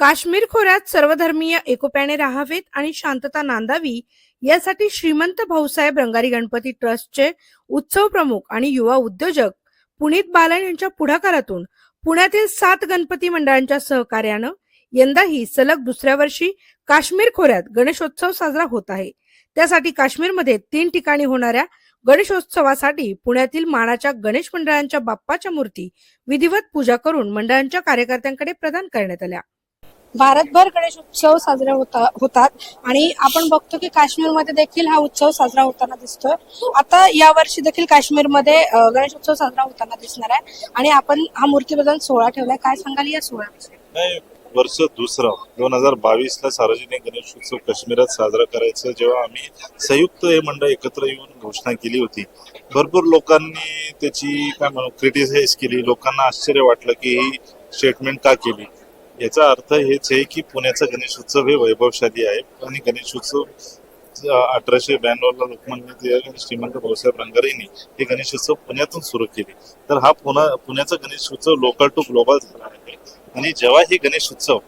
काश्मीर खोऱ्यात सर्वधर्मीय एकोप्याने राहावेत आणि शांतता नांदावी यासाठी श्रीमंत भाऊसाहेब रंगारी गणपती ट्रस्टचे उत्सव प्रमुख आणि युवा उद्योजक पुनीत बालन यांच्या पुढाकारातून पुण्यातील सात गणपती मंडळांच्या सहकार्यानं यंदाही सलग दुसऱ्या वर्षी काश्मीर खोऱ्यात गणेशोत्सव साजरा होत आहे. त्यासाठी काश्मीरमध्ये तीन ठिकाणी होणाऱ्या गणेशोत्सवासाठी पुण्यातील मानाच्या गणेश मंडळांच्या बाप्पाच्या मूर्ती विधिवत पूजा करून मंडळांच्या कार्यकर्त्यांकडे प्रदान करण्यात आल्या. भारतभर गणेश उत्सव साजरे होता होतात. आणि आपण बघतो की काश्मीरमध्ये देखील हा उत्सव साजरा होताना दिसतोय. आता या वर्षी देखील काश्मीरमध्ये गणेश उत्सव साजरा होताना दिसणार आहे. आणि आपण हा मूर्ती सोहळा ठेवलाय. काय सांगाल या सोहळ्याविषयी? वर्ष दुसरं. दोन हजार बावीस ला सार्वजनिक गणेश उत्सव काश्मीरात साजरा करायचं. जेव्हा आम्ही संयुक्त हे मंडळ एकत्र येऊन घोषणा केली होती. भरपूर लोकांनी त्याची काय म्हणू क्रिटिसाइज केली. लोकांना आश्चर्य वाटलं की ही स्टेटमेंट का केली? याचा अर्थ हेच आहे की पुण्याचा गणेशोत्सव हे वैभवशाली आहे. आणि गणेशोत्सव अठराशे ब्याण्णवला लोकमान्य टिळक आणि श्रीमंत भाऊसाहेब रंगारेंनी हे गणेशोत्सव पुण्यातून सुरू केले. तर हा पुन्हा पुण्याचा गणेशोत्सव लोकल टू ग्लोबल झाला आहे. आणि जेव्हा हे गणेशोत्सव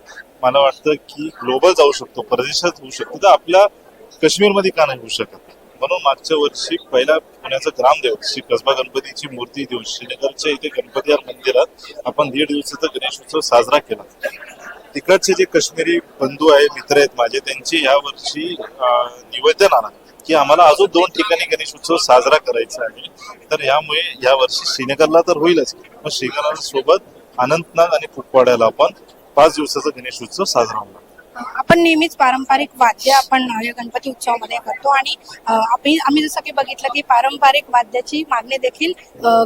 मला वाटतं की ग्लोबल जाऊ शकतो परदेशात होऊ शकतो तर आपल्या काश्मीरमध्ये का नाही होऊ शकत? म्हणून मागच्या वर्षी पहिला पुण्याचा ग्रामदेव श्री कसबा गणपतीची मूर्ती देऊन श्रीनगरच्या इथे गणपती मंदिरात आपण दीड दिवसाचा गणेशोत्सव साजरा केला. तिकडचे जे काश्मीरी बंधू आहे मित्र आहेत माझे त्यांचे या वर्षी निवेदन आला की आम्हाला अजून दोन ठिकाणी गणेशोत्सव साजरा करायचा आहे. तर यामुळे या वर्षी श्रीनगरला तर होईलच. मग श्रीनगर सोबत अनंतनाग आणि कुपवाड्याला आपण पाच दिवसाचा गणेशोत्सव साजरा होणार. आपण नेहमीच पारंपरिक वाद्य आपण गणपती उत्सवामध्ये करतो आणि आम्ही आम्ही जसं की बघितलं की पारंपरिक वाद्याची मागणी देखील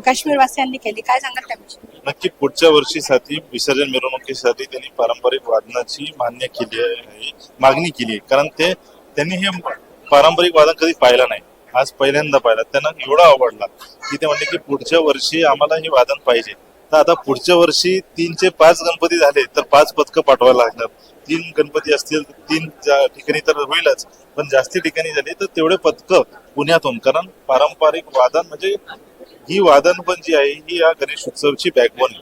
काश्मीरवासियांनी केली. काय सांगाल त्याविषयी? नक्की पुढच्या वर्षीसाठी विसर्जन मिरवणुकीसाठी त्यांनी पारंपरिक वादनाची मान्य केली आहे मागणी केली आहे. कारण ते त्यांनी हे पारंपरिक वादन कधी पाहिलं नाही. आज पहिल्यांदा पाहिलं. त्यांना एवढा आवडला की ते म्हणले की पुढच्या वर्षी आम्हाला हे वादन पाहिजे. तर आता पुढच्या वर्षी तीनशे पाच गणपती झाले तर पाच पथकं पाठवायला लागणार. तीन गणपती असतील तीन ठिकाणी तर होईलच पण जास्ती ठिकाणी झाले तर तेवढे पथकं पुण्यातून कारण पारंपरिक वादन म्हणजे ही वादन पण जी आहे ही या गणेश उत्सवची बॅकबोन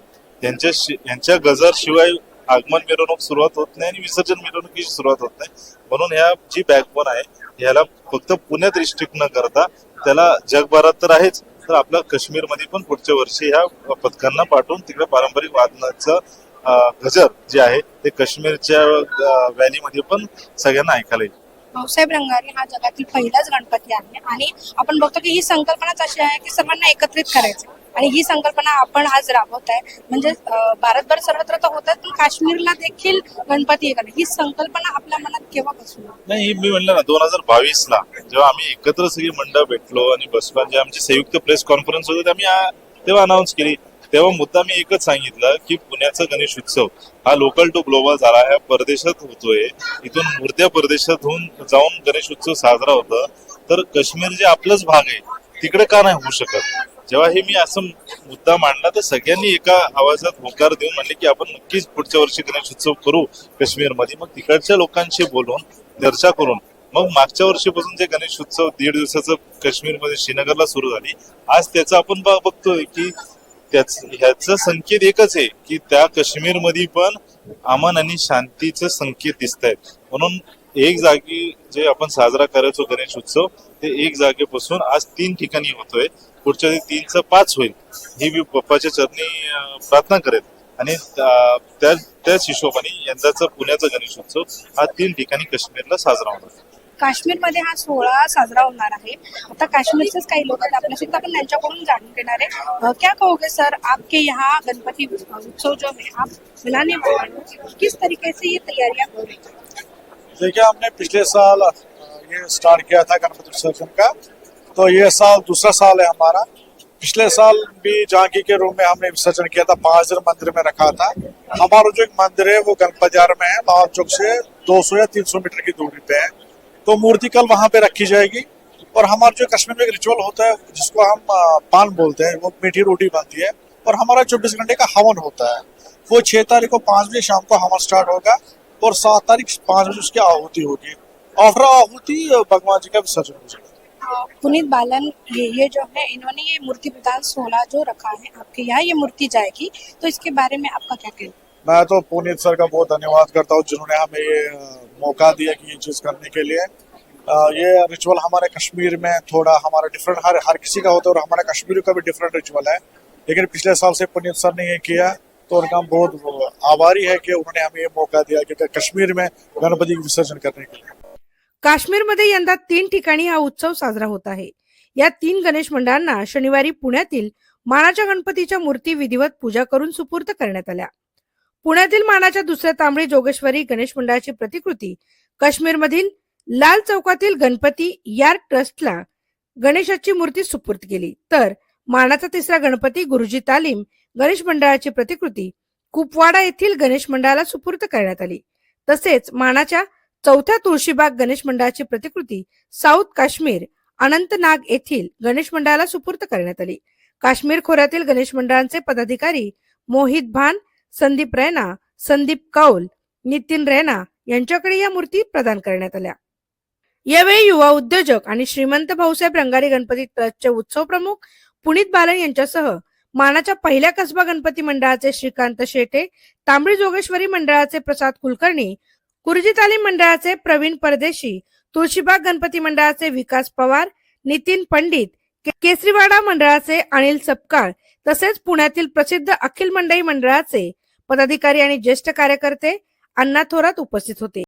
त्यांच्या यांच्या गजर शिवाय आगमन मिरवणूक सुरुवात होत नाही आणि विसर्जन मिरवणुकीची सुरुवात होत नाही. म्हणून ह्या जी बॅकबोन आहे ह्याला फक्त पुण्यात रिस्ट्रिक्ट न करता त्याला जगभरात तर आहेच तर आपल्या काश्मीरमध्ये पण पुढच्या वर्षी ह्या पथकांना पाठवून तिकडे पारंपरिक वादनाचं गजर जे आहे ते काश्मीरच्या व्हॅलीमध्ये पण सगळ्यांना ऐकायला येईल. भाऊसाहेब रंगारी हा जगातील पहिलाच गणपती आहे आणि आपण बघतो की ही संकल्पनाच अशी आहे की सर्वांना एकत्रित करायचं. आणि ही संकल्पना आपण आज राबवत आहे. म्हणजे भारतभर सर्वत्र तर होतात पण काश्मीरला देखील गणपती आहे. ही संकल्पना आपल्या मनात केव्हापासून आली? नाही मी म्हणलं ना दोन हजार बावीस ला जेव्हा आम्ही एकत्र सगळी मंडळ भेटलो आणि बसपा जे आमची संयुक्त प्रेस कॉन्फरन्स होते आम्ही तेव्हा अनाऊन्स केली तेव्हा मुद्दा मी एकच सांगितलं की पुण्याचा गणेश उत्सव हा लोकल टू ग्लोबल झाला आहे. परदेशात होतोय. इथून मूर्त्या परदेशात होऊन जाऊन गणेश उत्सव साजरा होतो. तर काश्मीर जे आपलंच भाग आहे तिकडे का नाही होऊ शकत? जेव्हा हे मी असं मुद्दा मांडला तर सगळ्यांनी एका आवाजात होकार देऊन म्हणले की आपण नक्कीच पुढच्या वर्षी गणेश उत्सव करू काश्मीरमध्ये. मग तिकडच्या लोकांशी बोलून चर्चा करून मग मागच्या वर्षीपासून जे गणेश उत्सव दीड दिवसाचं काश्मीरमध्ये श्रीनगरला सुरू झाली आज त्याचं आपण बघतोय की त्याच ह्याचं संकेत एकच आहे की त्या काश्मीरमध्ये पण अमन आणि शांतीचे संकेत दिसत आहेत म्हणून एक जागी जे आपण साजरा करायचो गणेश उत्सव ते एक जागेपासून आज तीन ठिकाणी होतोय. पुढच्या तीनचं पाच होईल. ही मी बाप्पाच्या चरणी प्रार्थना करेल आणि त्या त्याच हिशोबाने यंदाचा पुण्याचा गणेश उत्सव हा तीन ठिकाणी काश्मीरला साजरा होणार. काश्मीरमध्ये हा सोहळा साजरा होणार आहे. आता काश्मीरचेच काही लोक आहेत, आपल्याशी तर आपण त्यांच्याकडून जाणून घेणार आहे. क्या कहोगे सर, आपके यहाँ गणपति उत्सव जो है, आप मनाने वाले किस तरीके से ये तैयारियाँ हो रही हैं? देखिए, हमने पिछले साल ये स्टार्ट किया था गणपति विसर्जन का। तो ये साल दूसरा साल है हमारा। पिछले साल भी झांकी के रूम में हमने विसर्जन किया था पाँच दिन मंदिर में रखा था। हमारा जो एक मंदिर है, वो गणपति में है लाल चौक से 200 या 300 मीटर की दूरी पे है। तो मूर्ति कल वहाँ पे रखी जाएगी। और हमारा जो कश्मीर में एक रिचुअल होता है, जिसको हम पान बोलते हैं, वो मीठी रोटी बनती है। और हमारा चौबीस घंटे का हवन होता है। वो छह तारीख को पाँच बजे शाम को हवन स्टार्ट होगा और सात तारीख पाँच बजे उसकी आहुति होगी। आफ्टर आहुति भगवान जी का विसर्जन हो जाएगा। पुनीत बालन, ये ये जो है, इन्होंने ये मूर्ति प्रदान सोलह जो रखा है आपके यहाँ, ये मूर्ति जाएगी। तो इसके बारे में आपका क्या कहना? मैं तो पुनीत सर का बहुत धन्यवाद करता हूँ जिन्होंने हमें ये मौका दिया कि ये चीज करने के लिए। ये रिचुअल हमारे कश्मीर में थोड़ा हमारा डिफरेंट हर हर किसी का होता है और हमारा कश्मीर का भी डिफरेंट रिचुअल है। लेकिन पिछले साल से पुनीत सर ने ये किया तो उनका हम बहुत आभारी है कि उन्होंने हमें ये मौका दिया कि कश्मीर में गणपति विसर्जन करने के लिए। काश्मीरमध्ये यंदा तीन ठिकाणी हा उत्सव साजरा होत आहे. या तीन गणेश मंडळांना शनिवारी पुण्यातील मानाच्या गणपतीच्या मूर्ती विधिवत पूजा करून सुपूर्द करण्यात आल्या. पुण्यातील मानाच्या दुसऱ्या तांबडी जोगेश्वरी गणेश मंडळाची प्रतिकृती. काश्मीरमधील लाल चौकातील गणपती यार ट्रस्टला गणेशाची मूर्ती सुपूर्द केली. तर मानाचा तिसरा गणपती गुरुजी तालीम गणेश मंडळाची प्रतिकृती. कुपवाडा येथील गणेश मंडळाला सुपूर्द करण्यात आली. तसेच मानाच्या चौथ्या तुळशीबाग गणेश मंडळाची प्रतिकृती साऊथ काश्मीर अनंतनाग येथील गणेश मंडळाला सुपूर्द करण्यात आली. काश्मीर खोऱ्यातील गणेश मंडळांचे पदाधिकारी मोहित भान संदीप रैना संदीप कौल नितीन रैना यांच्याकडे या मूर्ती प्रदान करण्यात आल्या. यावेळी युवा उद्योजक आणि श्रीमंत भाऊसाहेब रंगारी गणपती ट्रस्टचे उत्सव प्रमुख पुनीत बालन यांच्यासह मानाच्या पहिल्या कसबा गणपती मंडळाचे श्रीकांत शेटे तांबडी जोगेश्वरी मंडळाचे प्रसाद कुलकर्णी कुर्जी तालीम मंडळाचे प्रवीण परदेशी तुळशीबाग गणपती मंडळाचे विकास पवार नितीन पंडित केसरीवाडा मंडळाचे अनिल सपकाळ तसेच पुण्यातील प्रसिद्ध अखिल मंडई मंडळाचे पदाधिकारी आणि ज्येष्ठ कार्यकर्ते अण्णा थोरात उपस्थित होते.